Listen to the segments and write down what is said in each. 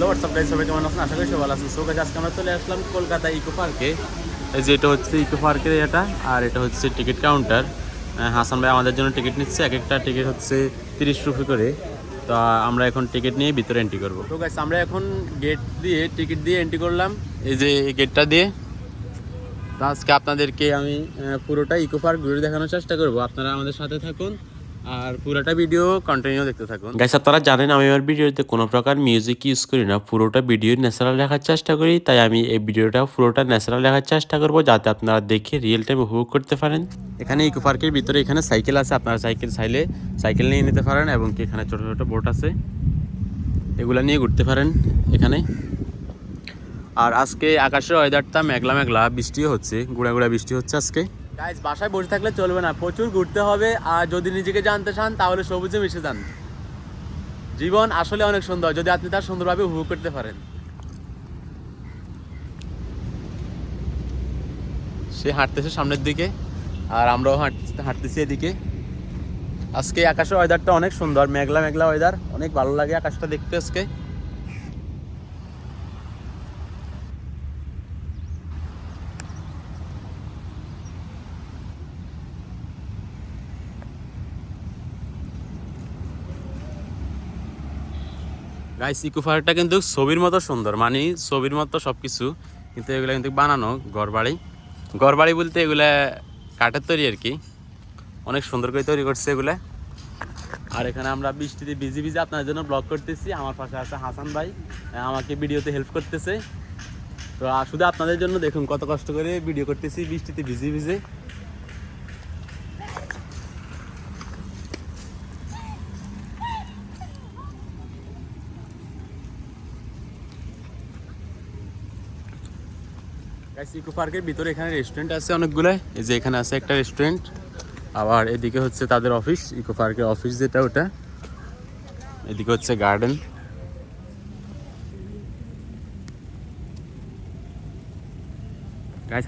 Hello WhatsApp guys সবাই কেমন আছেন? আশা করি সবাই আছেন। সো আজকে আমরা চলে আসলাম কলকাতা ইকো পার্কে। এই যে এটা হচ্ছে ইকো পার্কের এটা আর এটা হচ্ছে টিকিট কাউন্টার। হাসান ভাই আমাদের জন্য টিকিট নিচ্ছে। এক একটা টিকিট হচ্ছে তিরিশ রুপি করে। তো আমরা এখন টিকিট নিয়ে ভিতরে এন্ট্রি করব। তো গাইজ আমরা এখন গেট দিয়ে টিকিট দিয়ে এন্ট্রি করলাম। এই যে এই গেটটা দিয়ে। তো আজকে আপনাদেরকে আমি পুরোটা ইকো পার্ক ঘুরে দেখানোর চেষ্টা করব। আপনারা আমাদের সাথে থাকুন। আর পুরোটা ভিডিও কন্টিনিউ দেখতে থাকুন। গাইস আপনারা জানেন আমি আমার ভিডিওতে কোনো প্রকার মিউজিক ইউজ করি না। পুরোটা ভিডিও ন্যাচারাল রাখার চেষ্টা করি তাই আমি এই ভিডিওটা পুরোটা ন্যাচারাল রাখার চেষ্টা করব যাতে আপনারা দেখে রিয়েল টাইম উপভোগ করতে পারেন। এখানে ইকো পার্কের ভিতরে এখানে সাইকেল আছে আপনারা সাইকেল চাইলে সাইকেল নিয়ে নিতে পারেন এবং কি এখানে ছোটো ছোটো বোট আছে। এগুলা নিয়ে ঘুরতে পারেন এখানে। আর আজকে আকাশের ওয়েদারটা মেঘলা মেঘলা বৃষ্টিও হচ্ছে গুড়া গুড়া বৃষ্টি হচ্ছে আজকে। গাইজ বাসায় বসে থাকলে চলবে না। প্রচুর ঘুরতে হবে, আর যদি নিজেকে জানতে চান, তাহলে সবুজে মিশে যান। জীবন আসলে অনেক সুন্দর, যদি আপনি তার সুন্দরভাবে উপভোগ করতে পারেন। সে হাঁটতেছে সামনের দিকে, আর আমরাও হাঁট- হাঁটতেছি এদিকে। আজকে আকাশের ওয়েদারটা অনেক সুন্দর, মেঘলা মেঘলা ওয়েদার অনেক ভালো লাগে আকাশটা দেখতে আজকে। গাইস ইকো পার্কটা কিন্তু ছবির মতো সুন্দর। মানে ছবির মতো সব কিছু কিন্তু এগুলো কিন্তু বানানো ঘর বাড়ি ঘর বাড়ি বলতে এগুলা কাঠের তৈরি আর কি। অনেক সুন্দর করে তৈরি করছে এগুলা। আর এখানে আমরা বৃষ্টিতে ভিজে ভিজে আপনার জন্য ব্লগ করতেছি। আমার পাশে আছে হাসান ভাই। আমাকে ভিডিওতে হেল্প করতেছে। তো শুধু আপনাদের জন্য দেখুন কত কষ্ট করে ভিডিও করতেছি বৃষ্টিতে ভিজে ভিজে। ইকো পার্কের ভিতরে এখানে রেস্টুরেন্ট আছে অনেকগুলো। যে এখানে আছে একটা রেস্টুরেন্ট আবার এদিকে হচ্ছে তাদের অফিস ইকো পার্কের অফিস যেটা ওটা। এদিকে হচ্ছে গার্ডেন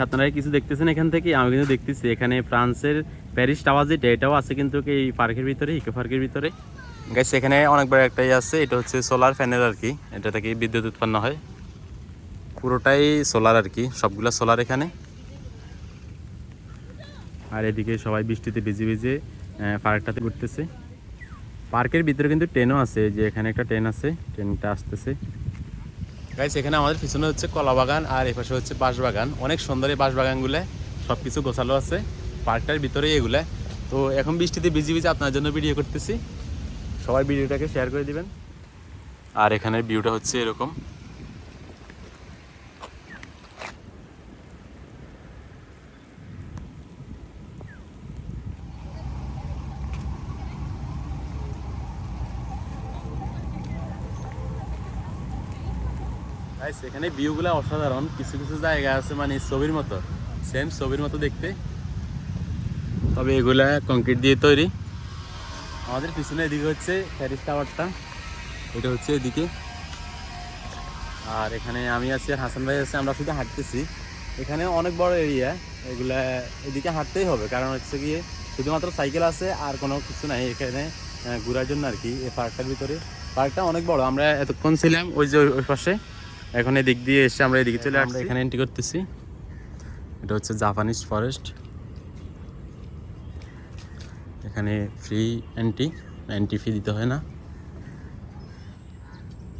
আপনারা কিছু দেখতেছেন এখান থেকে? আমি কিন্তু দেখতেছি এখানে ফ্রান্সের প্যারিস টাওয়ার যেটা, এটাও আছে কিন্তু এই পার্কের ভিতরে ইকো পার্কের ভিতরে। গাইস এখানে অনেক বড় একটাই আছে, এটা হচ্ছে সোলার প্যানেল আর কি। এটা থেকে বিদ্যুৎ উৎপন্ন হয়। পুরোটাই সোলার আর কি, সবগুলা সোলার এখানে। আর এদিকে সবাই বৃষ্টিতে ভিজে ভিজে পার্কটাতে ঘুরতেছে। পার্কের ভিতরে কিন্তু ট্রেনও আছে যে এখানে একটা ট্রেন আছে ট্রেনটা আসতেছে। গাইস এখানে আমাদের পিছনে হচ্ছে কলা বাগান, আর এই পাশে হচ্ছে বাঁশ বাগান। অনেক সুন্দর এই বাঁশ বাগানগুলো সব কিছু গোছালো আছে, পার্কটার ভিতরেই এগুলা। তো এখন বৃষ্টিতে ভিজে ভিজে আপনার জন্য ভিডিও করতেছি। সবাই ভিডিওটাকে শেয়ার করে দিবেন। আর এখানের ভিউটা হচ্ছে এরকম। গাইস এখানে ভিউগুলো অসাধারণ। কিছু কিছু জায়গা আছে মানে ছবির মতো। সেম ছবির মতো দেখতে। তবে এগুলা কংক্রিট দিয়ে তৈরি। আমাদের পিছনে এদিকে হচ্ছে প্যারিস টাওয়ারটা এটা হচ্ছে এদিকে। আর এখানে আমি আছি আর হাসান ভাই আছে, আমরা শুধু হাঁটতেছি। এখানে অনেক বড় এরিয়া এগুলা এদিকে হাঁটতেই হবে। কারণ হচ্ছে গিয়ে শুধুমাত্র সাইকেল আছে, আর কোনো কিছু নাই। এখানে ঘোরার জন্য আর কি। এই পার্কটার ভিতরে। পার্কটা অনেক বড়। আমরা এতক্ষণ ছিলাম ওই যে ওই পাশে। এখন এদিক দিয়ে এসে আমরা এদিকে চলে আমরা এখানে এন্ট্রি করতেছি। এটা হচ্ছে জাপানিজ ফরেস্ট এখানে ফ্রি এন্ট্রি এন্ট্রি ফি দিতে হয় না।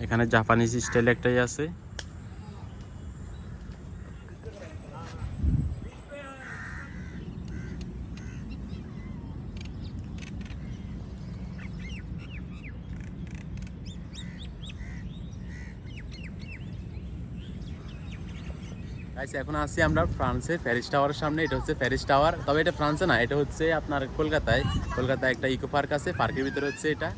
এখানে জাপানিজ স্টাইল একটাই আছে। গাইস এখন আসছি আমরা ফ্রান্সে প্যারিস টাওয়ারের সামনে। এটা হচ্ছে প্যারিস টাওয়ার তবে এটা ফ্রান্সে না, এটা হচ্ছে আপনার কলকাতায়। কলকাতায় একটা ইকো পার্ক আছে পার্কের ভিতরে হচ্ছে এটা।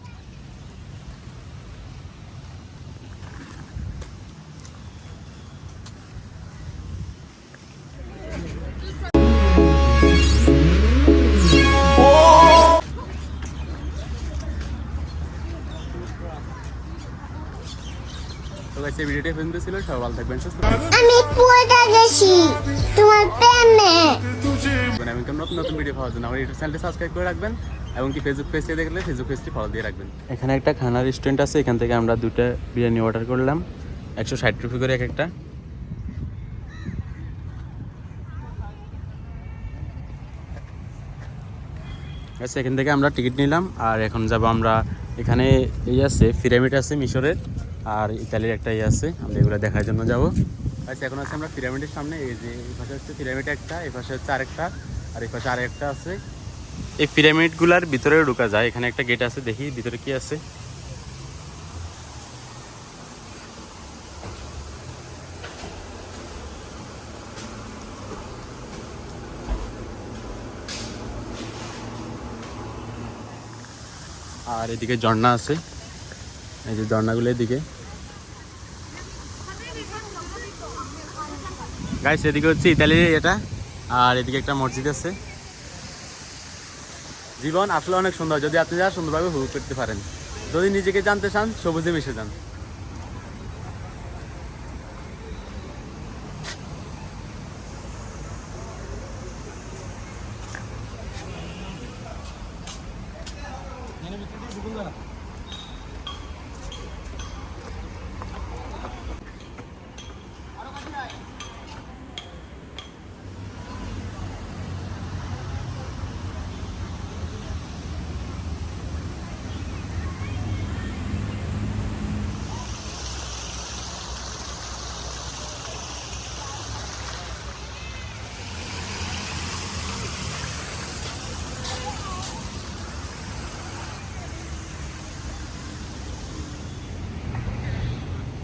তো গাইস এই ভিডিওটা পর্যন্ত ছিল। সবাই ভালো থাকবেন সুস্থ আমি পড়ে গেছি। তোমার প্রেমে। থাকবেন এবং কেমন নতুন নতুন ভিডিও পাওয়ার জন্য আমার ইউটিউব চ্যানেলটি সাবস্ক্রাইব করে রাখবেন এবং কি ফেসবুক পেজ দেখলে ফেসবুক পেজটি ফলো দিয়ে রাখবেন। এখানে একটা খানা রেস্টুরেন্ট আছে এখান থেকে আমরা দুটো বিরিয়ানি অর্ডার করলাম। একশো ষাট রুপি করে এক একটা। আচ্ছা এখান থেকে আমরা টিকিট নিলাম আর এখন যাব আমরা এখানে এই আছে পিরামিড আছে মিশরের। আর ইতালির একটা ইয়ে আছে, আমরা এগুলো দেখার জন্য যাব। আচ্ছা এখন আছে আমরা পিরামিডের সামনে, এই যে এই পাশে হচ্ছে পিরামিড একটা, এই পাশে হচ্ছে আরেকটা, আর এই পাশে আরেকটা আছে। এই পিরামিডগুলার ভিতরে ঢোকা যায়, এখানে একটা গেট আছে, দেখি ভিতরে কি আছে। আর এদিকে ঝর্ণা আছে, এই যে ঝর্ণাগুলো এদিকে। গাইস এদিকে হচ্ছে ইতালির এটা। আর এদিকে একটা মসজিদ আছে। জীবন আসলে অনেক সুন্দর। যদি আপনি যা সুন্দরভাবে উপভোগ করতে পারেন। যদি নিজেকে জানতে চান, সবুজে মিশে যান।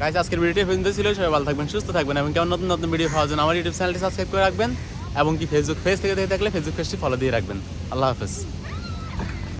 গাইস আজকের ভিডিওটি পর্যন্ত ছিল। সবাই ভালো থাকবেন, সুস্থ থাকবেন, এবং কেমন নতুন নতুন ভিডিও পাওয়ার জন্য আমার ইউটিউব চ্যানেলটি সাবস্ক্রাইব করে রাখবেন, এবং কি ফেসবুক পেজ থেকে দেখে থাকলে ফেসবুক পেজটি ফলো দিয়ে রাখবেন। আল্লাহ হাফেজ।